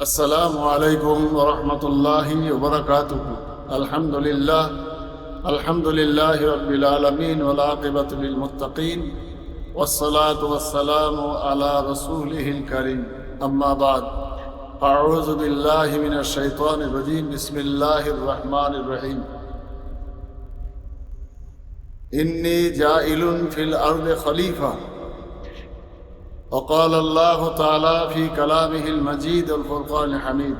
السلام عليكم ورحمة الله وبركاته. الحمد لله الحمد لله رب العالمين والعاقبة للمتقين والصلاة والسلام على رسوله الكريم. أما بعد أعوذ بالله من الشيطان الرجيم. بسم الله الرحمن الرحيم. إني جائل في الأرض خليفة. وقال الله تعالى في كلامه المجيد الفرقان الحميد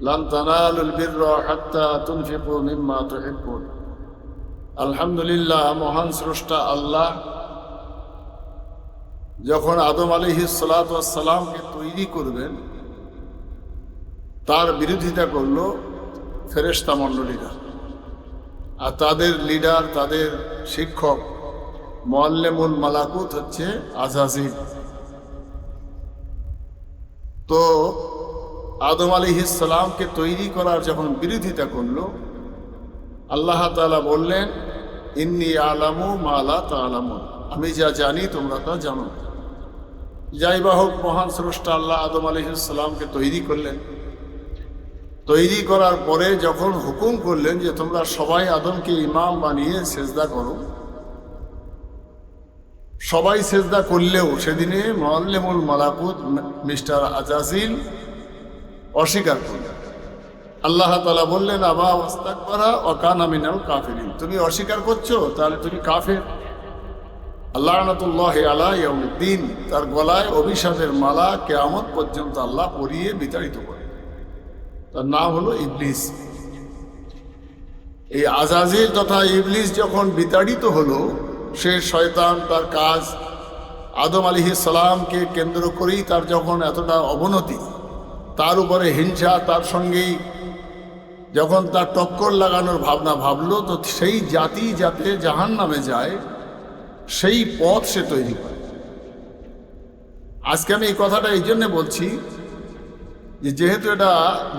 لن تنالوا البر حتى تنفقوا مما تحبون الحمد لله মহান স্রষ্টা আল্লাহ যখন আদম আলিহি সালাতামকে তৈরি করবেন তার বিরোধিতা করল ফেরেস্তা মণ্ডলীরা আর তাদের লিডার তাদের শিক্ষক মোয়াল্লেমুল মালাকুত হচ্ছে আজাজিল তো আদম আলী ইসালামকে তৈরি করার যখন বিরোধিতা করল, আল্লাহ তালা বললেন, ইন্নি আলামু মালা তা আলামু আমি যা জানি তোমরা তা জানো। যাই বা হোক, মহান স্রষ্টা আল্লাহ আদম আলী ইসালামকে তৈরি করলেন। তৈরি করার পরে যখন হুকুম করলেন যে তোমরা সবাই আদমকে ইমাম বানিয়ে সেজদা করো সবাই সেজদা করলেও সেদিনে মোয়াল্লেমুল মালাকুত মিস্টার আজাজিল অস্বীকার করলেন। আল্লাহ তালা বললেন, আবা ওস্তাক করা অকান আমিনাল কাফেরিন। তুমি অস্বীকার করছ, তাহলে তুমি কাফের। আল্লাহ আনাতুল্লাহ আলা দিন তার গলায় অভিশাপের মালা কেয়ামত পর্যন্ত আল্লাহ পরিয়ে বিতাড়িত করে তার নাম হলো ইবলিস। এই আজাজিল তথা ইবলিস যখন বিতাড়িত হলো সে শয়তান তার কাজ আদম আলী সালামকে কেন্দ্র করেই তার যখন এতটা অবনতি, তার উপরে হিংসা তার সঙ্গেই। যখন তার টক্কর লাগানোর ভাবনা ভাবলো, তো সেই জাতি যাতে জাহান নামে যায়, সেই পথ সে তৈরি করে। আজকে আমি এই কথাটা এই জন্যে বলছি যে যেহেতু এটা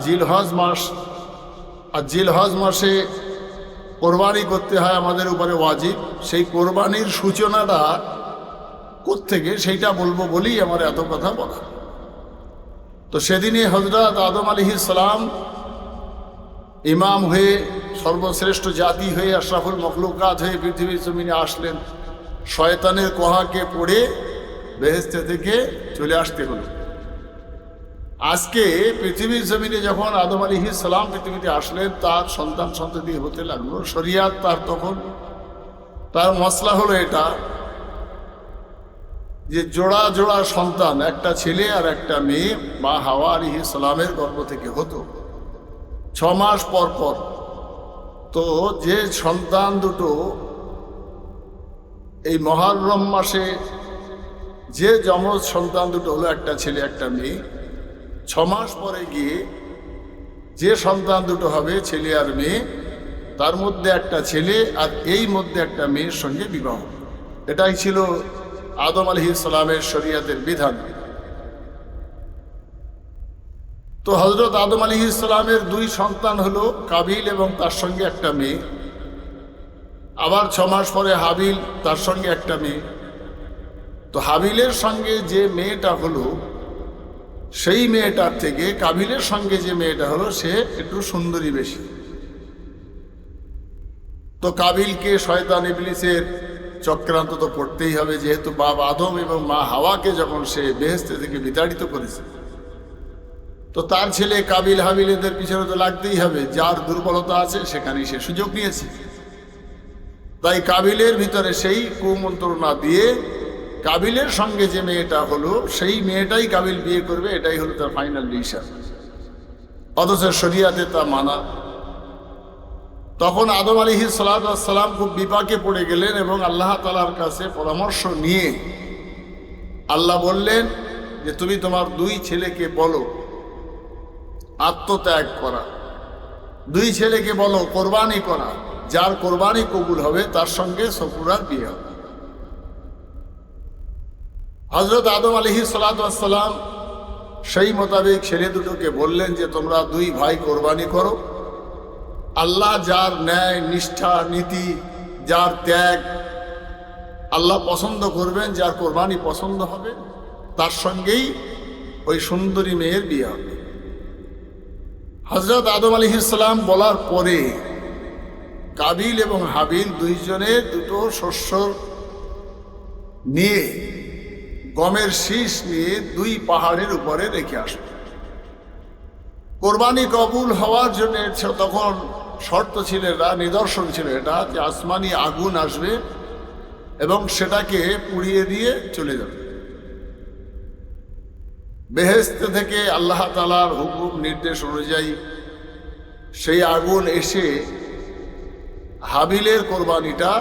জিলহজ মাস, আর জিলহজ মাসে কোরবানি করতে হয় আমাদের উপরে ওয়াজিব। সেই কোরবানির সূচনাটা কোত্থেকে সেইটা বলব বলেই আমার এত কথা বলা। তো সেদিনই হজরত আদম আলী ইসলাম ইমাম হয়ে, সর্বশ্রেষ্ঠ জাতি হয়ে, আশরাফুল মখলুকাত হয়ে পৃথিবীর জমিনে আসলেন। শয়তানের কোহাকে পড়ে বেহেস্তে থেকে চলে আসতে হলো। আজকে পৃথিবীর জমিনে যখন আদম আলী সালাম পৃথিবীতে আসলেন, তার সন্তান সন্ততি হতে লাগল। শরিয়াত তার তখন, তার মশলা হলো এটা যে জোড়া জোড়া সন্তান, একটা ছেলে আর একটা মেয়ে, মা হাওয়া আলী সালামের গর্ভ থেকে হতো। ছ মাস পর পর। তো যে সন্তান দুটো এই মহারম মাসে যে যমজ সন্তান দুটো হলো একটা ছেলে, একটা মেয়ে। ছ মাস পরে গিয়ে যে সন্তান দুটো হবে, ছেলে আর মেয়ে, তার মধ্যে একটা ছেলে আর এই মধ্যে একটা মেয়ের সঙ্গে বিবাহ। এটাই ছিল আদম আলহি সালামের শরিয়াতের বিধান। তো হজরত আদম আলী ইসলামের দুই সন্তান হলো কাবিল এবং তার সঙ্গে একটা মেয়ে। আবার ছ মাস পরে হাবিল, তার সঙ্গে একটা মেয়ে। তো হাবিলের সঙ্গে যে মেয়েটা হলো সেই মেয়েটার থেকে কাবিলের সঙ্গে যে মেয়েটা হলো, সে একটু সুন্দরী বেশি। তো কাবিলকে শয়তান, ইবলিসের চক্রান্ত তো পড়তেই হবে, যেহেতু বাপ আদম এবং মা হাওয়াকে যখন সে বেহেস্তে থেকে বিতাড়িত করেছে। তো তার ছেলে কাবিল হাবিল এদের পিছনে তো লাগতেই হবে, যার দুর্বলতা আছে সেখানেই সে সুযোগ নিয়েছে। তাই কাবিলের ভিতরে সেই কুমন্ত্রণা দিয়ে কাবিলের সঙ্গে যে মেয়েটা হলো, সেই মেয়েটাই কাবিল বিয়ে করবে, এটাই হলো তার ফাইনাল ডিসিশন অথচ শরিয়াতে তা মানা। তখন আদম আলী সালাম খুব বিপাকে পড়ে গেলেন এবং আল্লাহ তালার কাছে পরামর্শ নিয়ে আল্লাহ বললেন যে, তুমি তোমার দুই ছেলেকে বলো, আত্মত্যাগ করা। দুই ছেলেকে বলো, কোরবানি করা। যার কোরবানি কবুল হবে, তার সঙ্গে সকুরার বিয়ে হবে। হজরত আদম আলহি সালাম সেই মোতাবেক ছেলে দুটোকে বললেন যে, তোমরা দুই ভাই কোরবানি করো। আল্লাহ যার ন্যায়, নিষ্ঠা, নীতি, যার ত্যাগ, আল্লাহ পছন্দ করবেন, যার কোরবানি পছন্দ হবে, তার সঙ্গেই ওই সুন্দরী মেয়ের বিয়ে হবে। হজরত আদম আলী ইসলাম বলার পরে কাবিল এবং হাবিল দুইজনে দুটো শস্য নিয়ে গমের শীষ নিয়ে দুই পাহাড়ের উপরে রেখে আসবে। কোরবানি কবুল হওয়ার জন্য তখন শর্ত ছিল এটা, নিদর্শন ছিল এটা, যে আসমানি আগুন আসবে এবং সেটাকে পুড়িয়ে দিয়ে চলে যাবে। বেহেস্ত থেকে আল্লাহ তালার হুকুম, নির্দেশ অনুযায়ী সেই আগুন এসে হাবিলের কোরবানিটা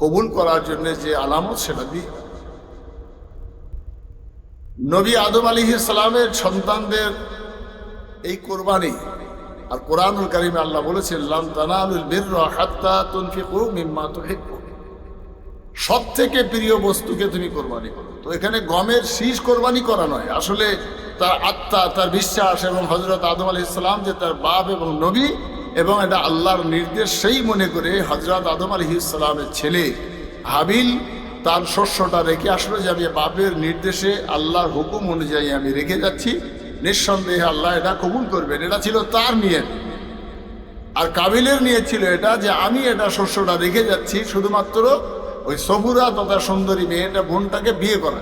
কবুল করার জন্য যে আলামত সেটা দিয়ে নবী আদম আলী ইসলামের সন্তানদের এই কোরবানি আর কোরআনুল কারিমে আল্লাহ বলেছেন সব থেকে প্রিয় বস্তুকে তুমি কোরবানি করো। তো এখানে গমের শীষ কোরবানি করা নয়। আসলে তার আত্মা, তার বিশ্বাস এবং হজরত আদম আলী ইসলাম যে তার বাপ এবং নবী এবং এটা আল্লাহর নির্দেশ, সেই মনে করে হজরত আদম আলী ইসলামের ছেলে হাবিল তার শস্যটা রেখে আসলে যে আমি বাপের নির্দেশে আল্লাহর হুকুম অনুযায়ী আমি রেখে যাচ্ছি, নিঃসন্দেহে আল্লাহ এটা কবুল করবেন। এটা ছিল তার নিয়ে আর কাবিলের নিয়ে ছিল এটা যে আমি এটা শস্যটা রেখে যাচ্ছি, শুধুমাত্র ওই সবুরা তথা সুন্দরী মেয়েটা বোনটাকে বিয়ে করা।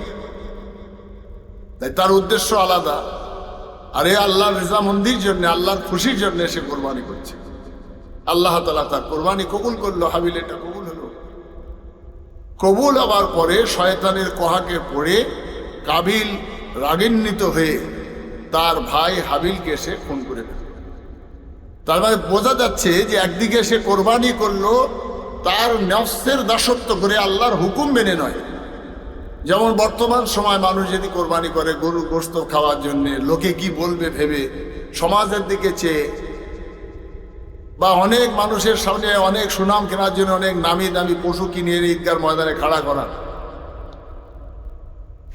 তাই তার উদ্দেশ্য আলাদা। আর এ আল্লাহ রেজামন্দির জন্য, আল্লাহর খুশির জন্য সে কোরবানি করছে। আল্লাহ তালা তার কোরবানি কবুল করল, হাবিল এটা কবুল কবুল হবার পরে শয়তানের কহাকে পড়ে কাবিল রাগিন্বিত হয়ে তার ভাই হাবিলকে সে খুন করে ফেলল। তার মানে বোঝা যাচ্ছে যে একদিকে সে কোরবানি করল, তার নফসের দাসত্ব করে আল্লাহর হুকুম মেনে নয়। যেমন বর্তমান সময় মানুষ যদি কোরবানি করে গরু গোস্ত খাওয়ার জন্যে, লোকে কি বলবে ভেবে সমাজের দিকে চেয়ে বা অনেক মানুষের সামনে অনেক সুনাম কেনার জন্য অনেক নামি দামি পশু কিনে ঈদগার ময়দানে খাড়া করা।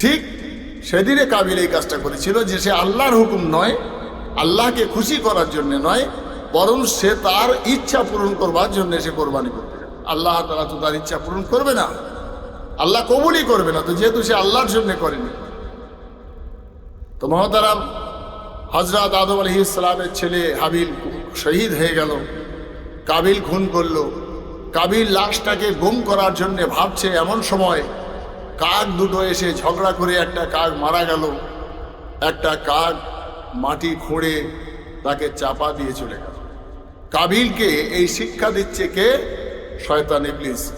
ঠিক সেদিনে কাবিল এই কাজটা করেছিল যে সে আল্লাহর হুকুম নয়, আল্লাহকে খুশি করার জন্য নয়, বরং সে তার ইচ্ছা পূরণ করবার জন্য সে কোরবানি করবে। আল্লাহ তারা তো তার ইচ্ছা পূরণ করবে না। আল্লাহ কবুলই করবে না, তো যেহেতু সে আল্লাহর জন্য করেনি। তো মহতারাম হজরত আদম আলহি ছেলে হাবিল শহীদ হয়ে গেল। কাবিল খুন করল। কাবিল লাশটাকে গুম করার জন্য ভাবছে এমন সময় কাক দুটো এসে ঝগড়া করে একটা কাক মারা গেল। একটা কাক মাটি খুঁড়ে তাকে চাপা দিয়ে চলে গেল। কাবিলকে এই শিক্ষা দিচ্ছে কে? শয়তান ইবলিস।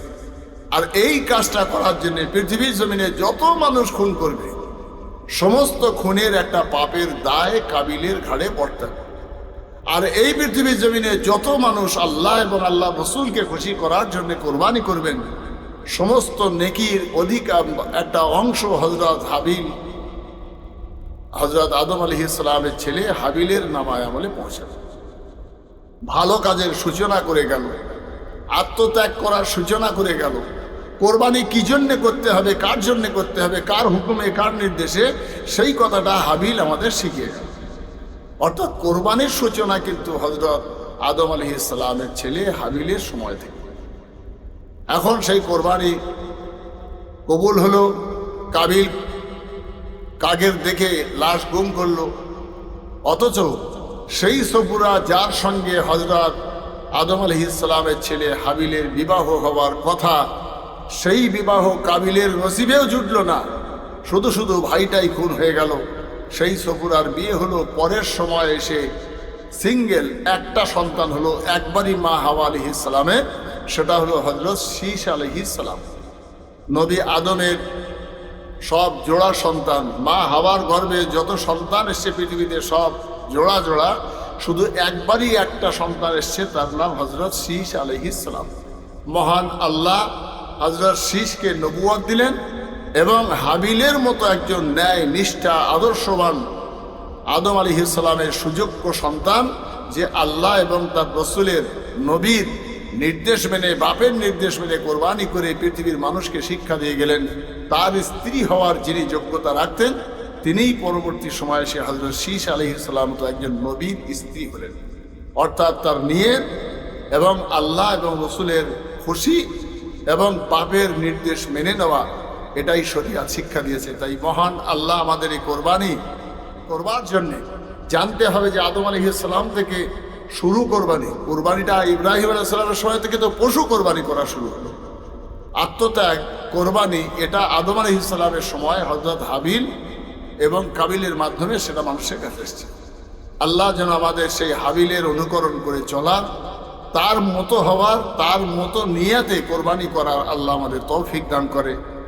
আর এই কাজটা করার জন্য পৃথিবীর জমিনে যত মানুষ খুন করবে, সমস্ত খুনের একটা পাপের দায় কাবিলের ঘাড়ে বর্তা আর এই পৃথিবীর জমিনে যত মানুষ আল্লাহ এবং আল্লাহ রসুলকে খুশি করার জন্য কোরবানি করবেন, সমস্ত নেকির অধিকার একটা অংশ হজরত হাবিল হজরত আদম আলী ইসলামের ছেলে হাবিলের নামায় আমলে পৌঁছাবে ভালো কাজের সূচনা করে গেল, আত্মত্যাগ করার সূচনা করে গেল। কোরবানি কি জন্যে করতে হবে, কার জন্যে করতে হবে, কার হুকুমে, কার নির্দেশে, সেই কথাটা হাবিল আমাদের শিখিয়ে গেল। অর্থাৎ কোরবানির সূচনা কিন্তু হজরত আদম আলী ইসলামের ছেলে হাবিলের সময় থেকে। এখন সেই কোরবানি কবুল হলো, কাবিল কাগের দেখে লাশ গুম করল। অথচ সেই সবুরা যার সঙ্গে হজরত আদম আলহ ইসলামের ছেলে হাবিলের বিবাহ হওয়ার কথা, সেই বিবাহ কাবিলের নসিবেও জুটল না। শুধু শুধু ভাইটাই খুন হয়ে গেল। সেই সবুরার বিয়ে হলো পরের সময় এসে সিঙ্গেল, একটা সন্তান হলো একবারই মা হাওয়া আলহ ইসলামের সেটা হলো হজরত শীষ আলহ ইসলাম নবী আদমের সব জোড়া সন্তান, মা হাওয়ার গর্ভে যত সন্তান এসছে পৃথিবীতে সব জোড়া জোড়া, শুধু একবারই একটা সন্তান এসছে, তার নাম হজরত শীষ আলহিসাম মহান আল্লাহ হজরত শীষকে নবুয়াদ দিলেন এবং হাবিলের মতো একজন ন্যায় নিষ্ঠা আদর্শবান আদম আলী ইসলামের সুযোগ্য সন্তান যে আল্লাহ এবং তার রসুলের নবীর নির্দেশ মেনে, বাপের নির্দেশ মেনে কোরবানি করে পৃথিবীর মানুষকে শিক্ষা দিয়ে গেলেন। তার স্ত্রী হওয়ার যিনি যোগ্যতা রাখতেন, তিনিই পরবর্তী সময়ে সে হজরত শীষ আলী ইসলাম তো একজন নবীর স্ত্রী হলেন। অর্থাৎ তার নিয়ত এবং আল্লাহ এবং রসুলের খুশি এবং পাপের নির্দেশ মেনে নেওয়া এটাই শরিয়া শিক্ষা দিয়েছে। তাই মহান আল্লাহ আমাদের এই কোরবানি করবার জন্যে জানতে হবে যে আদম আলী ইসলাম থেকে শুরু কোরবানি। কোরবানিটা ইব্রাহিম আলাইসালামের সময় থেকে তো পশু কোরবানি করা শুরু হলো। আত্মত্যাগ, কোরবানি, এটা আদম আলী ইসলামের সময় হজরত হাবিল এবং কাবিলের মাধ্যমে সেটা মানুষের কাছে এসছে। আল্লাহ যেন আমাদের সেই হাবিলের অনুকরণ করে চলার, তার মতো হওয়ার, তার মতো নিয়াতে কোরবানি করার আল্লাহ আমাদের তৌফিক দান করে।